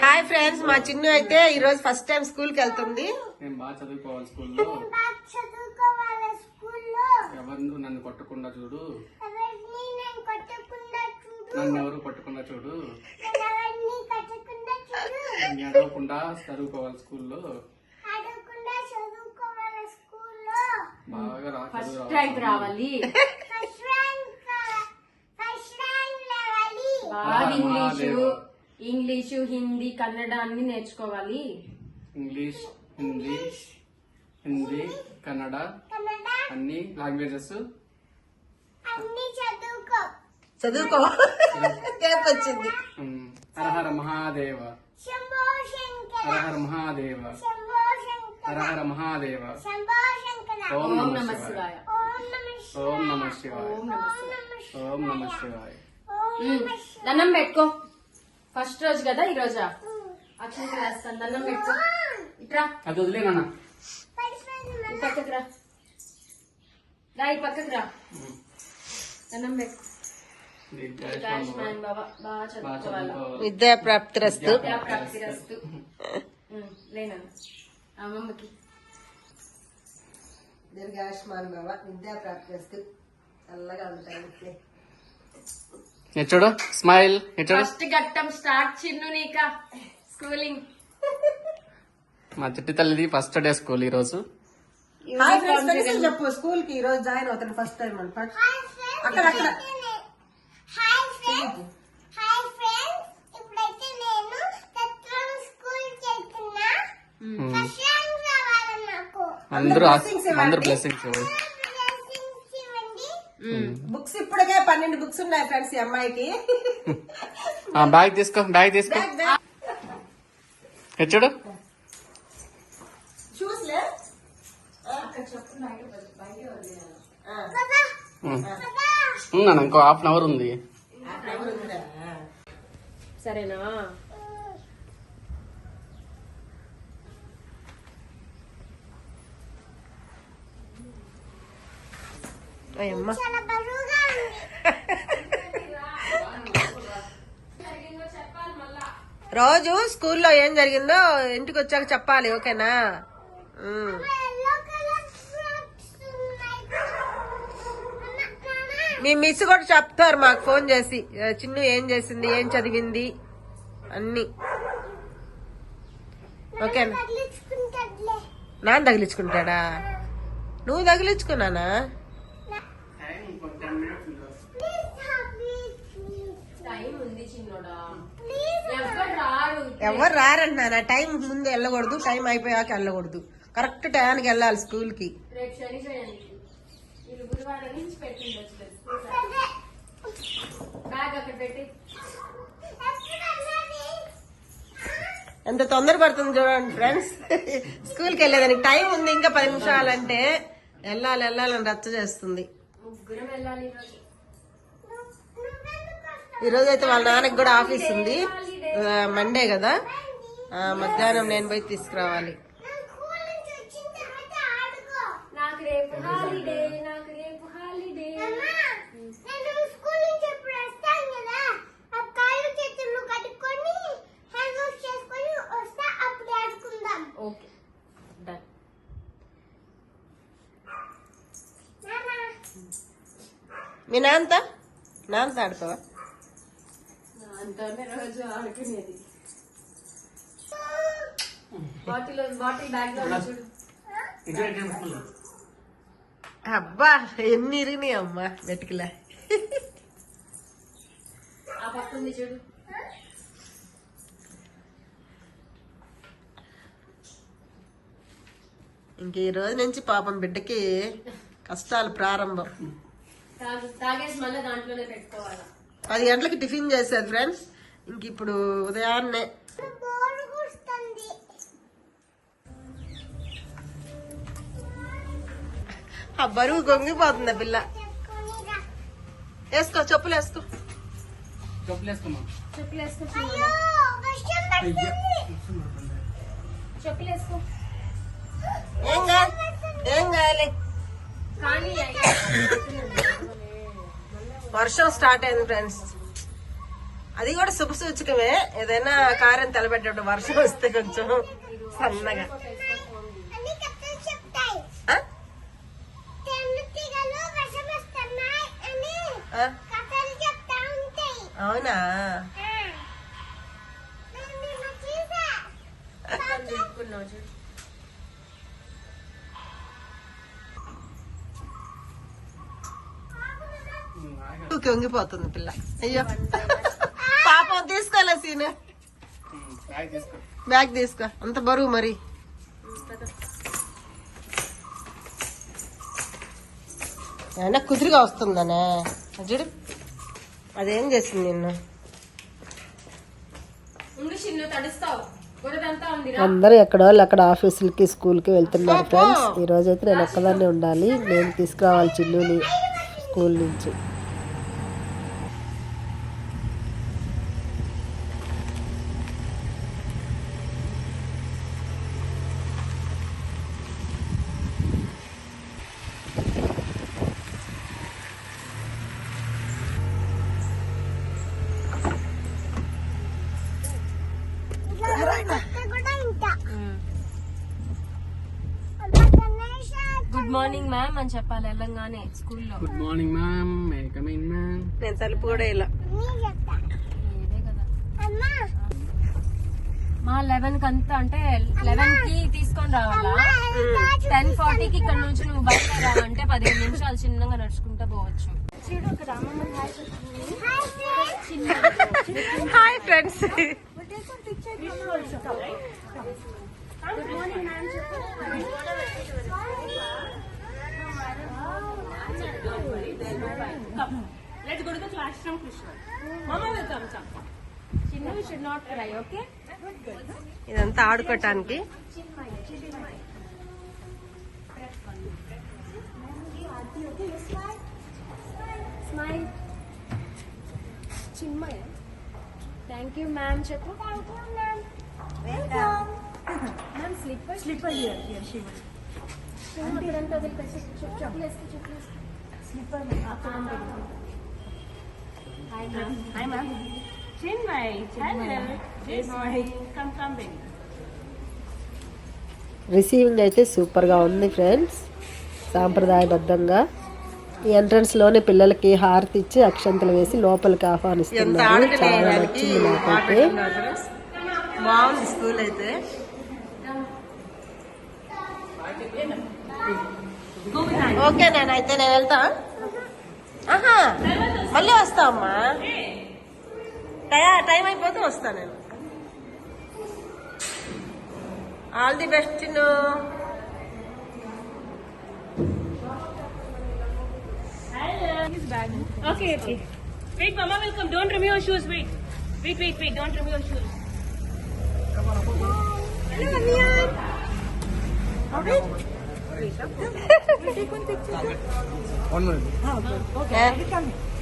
Hi friends మా చిన్ను అయితే ఈ రోజు ఫస్ట్ టైం స్కూల్కి వెళ్తుంది. నేను బాగా చదువుకోవాలి స్కూల్లో. ఎవరు నన్ను కొట్టకుండా చూడు. నన్ను ఎవరు కొట్టకుండా చూడు. ఏడవకుండా చదువుకోవాలి స్కూల్లో. ఆడకుండా చదువుకోవాలి స్కూల్లో. బాగా రావాలి. బాగా ఇంగ్లీషు. ఇంగ్లీషు హిందీ కన్నడ అన్ని నేర్చుకోవాలి. ఇంగ్లీష్ హిందీ హిందీ కన్నడ అన్ని లాంగ్వేజెస్. అన్ని చదువుకో. చదువుకో. రేపు వచ్చింది. హరహర మహాదేవ. శంభో శంకర. హరహర మహాదేవ. శంభో శంకర. హరహర మహాదేవ. శంభో శంకర. ఓం ఓం నమ శివాయ. ఓం నమ శివాయ. ఓం నమ శివాయ. ఓం నమ శివాయ. ఓం ఉమ్, దండం పెట్టుకో. ఫస్ట్ రోజు కదా ఈ రోజా? అక్షరం వేస్తాను దండం పెట్టుకో ఇట్రా. అది వదిలేనా ఈ పక్కకు రా. రా ఈ పక్కకు రా. దండం పెట్టుకో ఆయుష్మాన్ బాబా బాగా చదువుకోవాలి? విద్యా ప్రాప్తి రస్తు విద్యా ప్రాప్తి రస్తు లేనా? అమ్మమ్మకి. దీర్ఘాయుష్మాన్ బాబా విద్యా ప్రాప్తి రస్తు చల్లగా ఉంటాయి. చూడు స్మైల్ చూడు ఫస్ట్ ఘట్టం స్టార్ట్ చిన్ను నీక. స్కూలింగ్. మా చిట్టి తల్లిది ఫస్ట్ డే స్కూల్ ఈ రోజు హాయ్ ఫ్రెండ్స్ చెప్పు స్కూల్కి ఈ రోజు జాయిన్ అవుతాను ఫస్ట్ టైం అని అక్కడ అక్కడ. హాయ్ ఫ్రెండ్స్ హాయ్ ఫ్రెండ్స్ ఇప్పుడైతే నేను తత్వం స్కూల్ వెళ్తున్నా. ఫస్ట్ ర్యాంక్ రావాలి నాకు. అందరూ. అందరూ బ్లెస్సింగ్స్ బ్లెస్సింగ్స్ ఇవ్వండి. బుక్స్ ఇప్పటికే పన్నెండు బుక్స్ ఉన్నాయి ఫ్రెండ్స్ ఈ అమ్మాయికి. బ్యాగ్ తీసుకో బ్యాగ్ తీసుకో. చూడు. షూస్ లే కదా ఉమ్. కదా ఉన్నాను ఇంకో హాఫ్ అన్ అవర్ ఉంది. సరేనా? అయ్యమ్మ రోజు స్కూల్లో ఏం జరిగిందో ఇంటికి వచ్చాక చెప్పాలి ఓకేనా? మీ మిస్ కూడా చెప్తారు మాకు ఫోన్ చేసి. చిన్ను ఏం చేసింది ఏం చదివింది అన్ని. ఓకేనా నాన్న తగిలించుకుంటాడా? నువ్వు తగిలించుకున్నానా? ఎవరు రారంటున్నా టైం ముందు వెళ్ళకూడదు టైం అయిపోయాక వెళ్ళకూడదు. కరెక్ట్ టైంకి వెళ్ళాలి స్కూల్కి రేపు శని జయంతి వీళ్ళు గురువారం నుంచి పెట్టిండొచ్చు కదా స్కూల్ సరే బ్యాగ్ అక్కడ పెట్టి. ఎప్పుడు అన్నది ఎంత తొందర పడుతుంది చూడండి ఫ్రెండ్స్. స్కూల్కి వెళ్ళేదానికి టైం ఉంది ఇంకా పది నిమిషాలు అంటే వెళ్ళాలి వెళ్ళాలని రచ్చ చేస్తుంది. ఈరోజు. అయితే వాళ్ళ నాన్నకి కూడా ఆఫీస్ ఉంది. మండే కదా? ఆ, మధ్యాహ్నం నేను పోయి తీసుకురావాలి. నేను స్కూల్ నుంచి వచ్చిన తర్వాత ఆడుకో నాకు రేపు హాలిడే నాకు రేపు హాలిడే అమ్మా నేను స్కూల్ నుంచి ఎప్పుడు వస్తాను కదా. ఆ కాళ్ళు చేతులు కట్టుకొని హ్యాండ్ వాష్ చేసుకొని వస్తా అప్పుడు ఆడుకుందాం. ఓకే డన్ నాన్న మీ నాన్నతో? నాన్నతో ఆడుకోవా అంతనే రోజు ఆడుకునేది. బాటిల్ బాటిల్ బ్యాగ్లో చూడు. అబ్బా ఎన్ని ఇరిగినాయి అమ్మా వెతికిలా. ఆ చూడు. ఇంక ఈ రోజు నుంచి పాపం బిడ్డకి కష్టాలు ప్రారంభం. తాగు తాగేసి మళ్ళీ దాంట్లోనే పెట్టుకోవాలా. పది గంటలకి టిఫిన్ చేశారు ఫ్రెండ్స్. ఇంక ఇప్పుడు ఉదయాన్నే ఆ బరువు గొంగిపోతుంది పిల్ల. వేసుకో చెప్పులు వేసుకో. చెప్పులు వేసుకో అయ్యో వర్షం పడుతుంది. చెప్పులు వేసుకో ఏం కాదు ఏం కావాలి? కానీ వర్షం స్టార్ట్ అయింది ఫ్రెండ్స్. అది కూడా శుభ సూచకమే ఏదైనా కారం తెలబెట్టేటప్పుడు వర్షం వస్తే కొంచెం సన్నగా. కథలు ఊకే వంగిపోతుంది పిల్ల. అయ్యో. పాపం తీసుకోలే సీన్. తీసుకో. బ్యాగ్ తీసుకో. అంత బరువు మరి. ఏమన్నా కుదురుగా వస్తుందనే. అది చూడు. అదేం చేసింది నిన్ను? అందరూ ఎక్కడ వాళ్ళు అక్కడ ఆఫీసులకి స్కూల్కి వెళ్తున్నారు ఫ్రెండ్స్. ఈ రోజు అయితే నేను ఒక్కదాన్నే ఉండాలి. నేను తీసుకురావాలి చిన్నుని స్కూల్ నుంచి కూడా ఇంకా గుడ్ మార్నింగ్ మ్యామ్ అని చెప్పాలి వెళ్ళంగానే స్కూల్లో. Good morning ma'am may come in ma'am నేను తలుపు కూడా ఇలా చెప్తా ఇదే కదా. అమ్మా. మా లెవెన్కి అంతా అంటే లెవెన్కి తీసుకొని రావాలా? టెన్ ఫార్టీ కి ఇక్కడ నుంచి నువ్వు బయలుదేరావంటే పదిహేను నిమిషాలు చిన్నగా నడుచుకుంటూ పోవచ్చు. Hi friends Let's go to the classroom, Krishna. Mama will come, come. Chinnu, you should not cry, okay? ఇదంతా ఆడుకోవటానికి Smile. Chinmay. Thank you, ma'am. Chappu. Thank you ma'am welcome Ma'am, slipper. Slipper here. Here, she will. అక్కడంతా వదిలిపెట్టి చెప్పు చెప్పులు వేసుకో చెప్పులు వేసుకో slipper అక్కడ hi ma'am hi ma'am Chinmay Chinmay come come baby receiving అయితే సూపర్గా ఉంది ఫ్రెండ్స్ సాంప్రదాయబద్ధంగా. ఈ ఎంట్రన్స్లోనే పిల్లలకి హారతి ఇచ్చి అక్షంతలు వేసి లోపలికి ఆహ్వానిస్తున్నారు. చాలా నచ్చింది నాకైతే. బాగుంది స్కూల్ అయితే. ఓకే నేను అయితే నేను వెళ్తా ఆహా మళ్ళీ వస్తా అమ్మా టై- టైం అయిపోతే వస్తా నేను all the best Chinnu Okay, okay. Wait, Mama will come. Don't remove your shoes. Wait. Wait, wait, wait. Don't remove your shoes. One minute A?